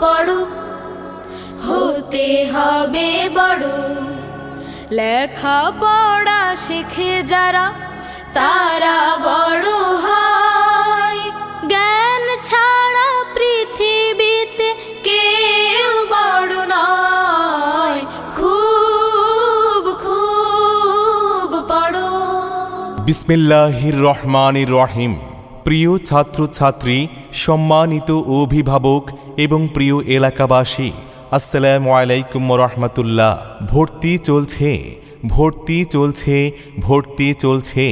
পড়ো হতে হবে বড়। লেখা পড়া শেখে যারা, তারা বড় হয়। জ্ঞান ছাড়া পৃথিবীতে কেউ বড় নয়। খুব খুব পড়ো। বিসমিল্লাহির রহমানির রহিম। প্রিয় ছাত্রছাত্রী, সম্মানিত অভিভাবক এবং প্রিয় এলাকাবাসী, আসসালামু আলাইকুম রহমতুল্লাহ। ভর্তি চলছে ভর্তি চলছে ভর্তি চলছে।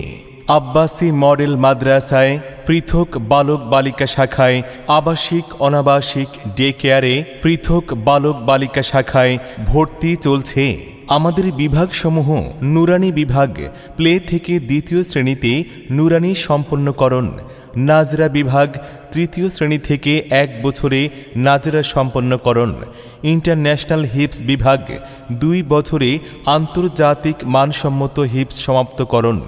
আব্বাসী মডেল মাদ্রাসায় পৃথক বালক বালিকা শাখায় আবাসিক অনাবাসিক ডে কেয়ারে পৃথক বালক বালিকা শাখায় ভর্তি চলছে। আমাদের বিভাগসমূহ নুরানি বিভাগ, প্লে থেকে দ্বিতীয় শ্রেণীতে নুরানি সম্পন্নকরণ। নাজরা বিভাগ তৃতীয় শ্রেণি থেকে এক বছরে নাজরা সম্পন্নকরণ। ইন্টারন্যাশনাল হিপস বিভাগ দুই বছরে আন্তর্জাতিক মানসম্মত হিপস সমাপ্তকরণ।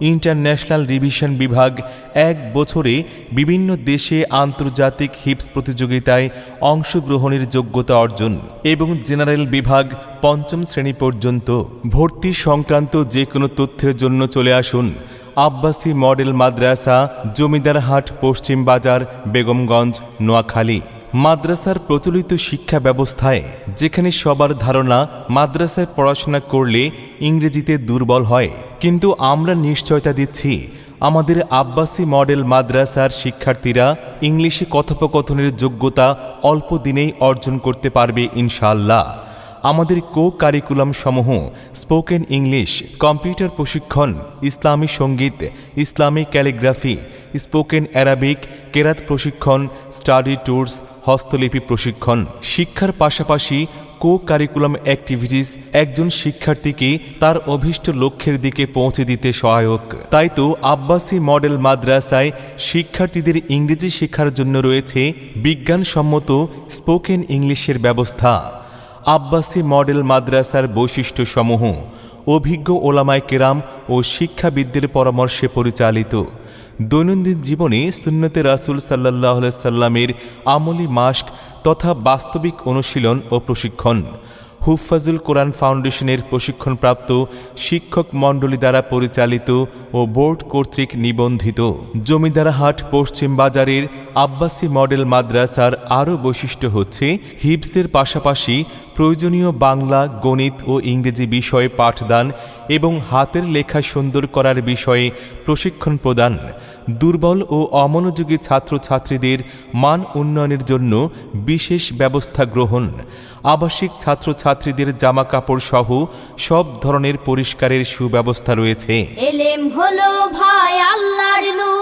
ইন্টারন্যাশনাল রিভিশন বিভাগ এক বছরে বিভিন্ন দেশে আন্তর্জাতিক হিপস প্রতিযোগিতায় অংশগ্রহণের যোগ্যতা অর্জন এবং জেনারেল বিভাগ পঞ্চম শ্রেণি পর্যন্ত। ভর্তি সংক্রান্ত যে কোনো তথ্যের জন্য চলে আসুন আব্বাসি মডেল মাদ্রাসা জমিদারহাট পশ্চিম বাজার, বেগমগঞ্জ, নোয়াখালী। মাদ্রাসার প্রচলিত শিক্ষা ব্যবস্থায়, যেখানে সবার ধারণা, মাদ্রাসায় পড়াশোনা করলে ইংরেজিতে দুর্বল হয়। কিন্তু আমরা নিশ্চয়তা দিচ্ছি, আমাদের আব্বাসি মডেল মাদ্রাসার শিক্ষার্থীরা ইংলিশে কথোপকথনের যোগ্যতা অল্প দিনেই অর্জন করতে পারবে ইনশাআল্লাহ। আমাদের কো কারিকুলাম সমূহ, স্পোকেন ইংলিশ, কম্পিউটার প্রশিক্ষণ, ইসলামী সংগীত, ইসলামী ক্যালিগ্রাফি, স্পোকেন অ্যারাবিক, কেরাত প্রশিক্ষণ, স্টাডি ট্যুরস, হস্তলিপি প্রশিক্ষণ। শিক্ষার পাশাপাশি কো কারিকুলাম অ্যাক্টিভিটিস একজন শিক্ষার্থীকে তার অভীষ্ট লক্ষ্যের দিকে পৌঁছে দিতে সহায়ক। তাই তো আব্বাসি মডেল মাদ্রাসায় শিক্ষার্থীদের ইংরেজি শেখার জন্য রয়েছে বিজ্ঞানসম্মত স্পোকেন ইংলিশের ব্যবস্থা। আব্বাসি মডেল মাদ্রাসার বৈশিষ্ট্যসমূহ, অভিজ্ঞ ওলামায় কেরাম ও শিক্ষাবিদদের পরামর্শে পরিচালিত। দৈনন্দিন জীবনে সুন্নতে রাসুল সাল্লাহ সাল্লামের আমলি মাস্ক তথা বাস্তবিক অনুশীলন ও প্রশিক্ষণ। হুফাজুল কোরআন ফাউন্ডেশনের প্রশিক্ষণপ্রাপ্ত শিক্ষক মণ্ডলী দ্বারা পরিচালিত ও বোর্ড কর্তৃক নিবন্ধিত। জমিদারহাট পশ্চিম বাজারের আব্বাসি মডেল মাদ্রাসার আরও বৈশিষ্ট্য হচ্ছে হিপসের পাশাপাশি প্রয়োজনীয় বাংলা, গণিত ও ইংরেজি বিষয়ে পাঠদান এবং হাতের লেখা সুন্দর করার বিষয়ে প্রশিক্ষণ প্রদান। দুর্বল ও অমনোযোগী ছাত্রছাত্রীদের মান উন্নয়নের জন্য বিশেষ ব্যবস্থা গ্রহণ। আবাসিক ছাত্রছাত্রীদের জামা কাপড় সহ সব ধরনের পরিষ্কারের সুব্যবস্থা রয়েছে। এলেম হলো ভাই আল্লাহর নূর।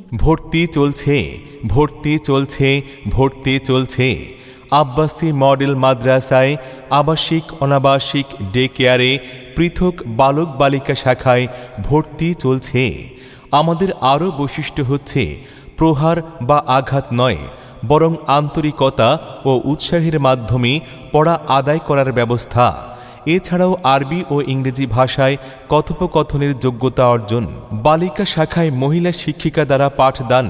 ভর্তি চলছে ভর্তি চলছে ভর্তি চলছে। আব্বাসি মডেল মাদ্রাসায় আবাসিক, অনাবাসিক ডে কেয়ারে পৃথক বালক বালিকা শাখায় ভর্তি চলছে। আমাদের আরও বৈশিষ্ট্য হচ্ছে প্রহার বা আঘাত নয়, বরং আন্তরিকতা ও উৎসাহের মাধ্যমে পড়া আদায় করার ব্যবস্থা। এছাড়াও আরবি ও ইংরেজি ভাষায় কথোপকথনের যোগ্যতা অর্জন। বালিকা শাখায় মহিলা শিক্ষিকা দ্বারা পাঠদান।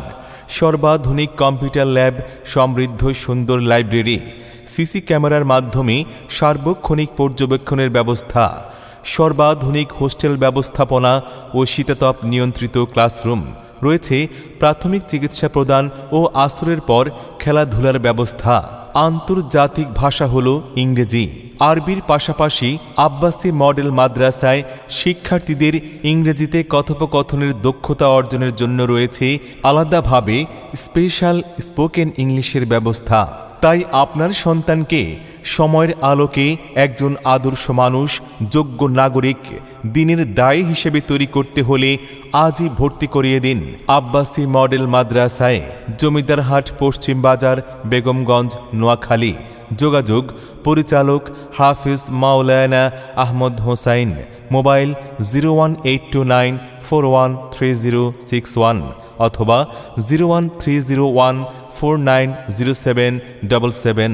সর্বাধুনিক কম্পিউটার ল্যাব, সমৃদ্ধ সুন্দর লাইব্রেরি। সিসি ক্যামেরার মাধ্যমে সার্বক্ষণিক পর্যবেক্ষণের ব্যবস্থা। সর্বাধুনিক হোস্টেল ব্যবস্থাপনা ও শীতাতপ নিয়ন্ত্রিত ক্লাসরুম। রয়েছে প্রাথমিক চিকিৎসা প্রদান ও আসরের পর খেলাধুলার ব্যবস্থা। আন্তর্জাতিক ভাষা হল ইংরেজি। আরবির পাশাপাশি আব্বাসি মডেল মাদ্রাসায় শিক্ষার্থীদের ইংরেজিতে কথোপকথনের দক্ষতা অর্জনের জন্য রয়েছে আলাদাভাবে স্পেশাল স্পোকেন ইংলিশের ব্যবস্থা। তাই আপনার সন্তানকে সময়ের আলোকে একজন আদর্শ মানুষ, যোগ্য নাগরিক, দিনের দায় হিসেবে তৈরি করতে হলে আজই ভর্তি করিয়ে দিন। আব্বাসী মডেল মাদ্রাসায় জমিদারহাট পশ্চিম বাজার, বেগমগঞ্জ, নোয়াখালী। যোগাযোগ, পরিচালক Hafiz Maulana Ahmad Hossain. Mobile zero one eight two nine four one three zero six one অথবা zero one three zero one four nine zero seven double seven.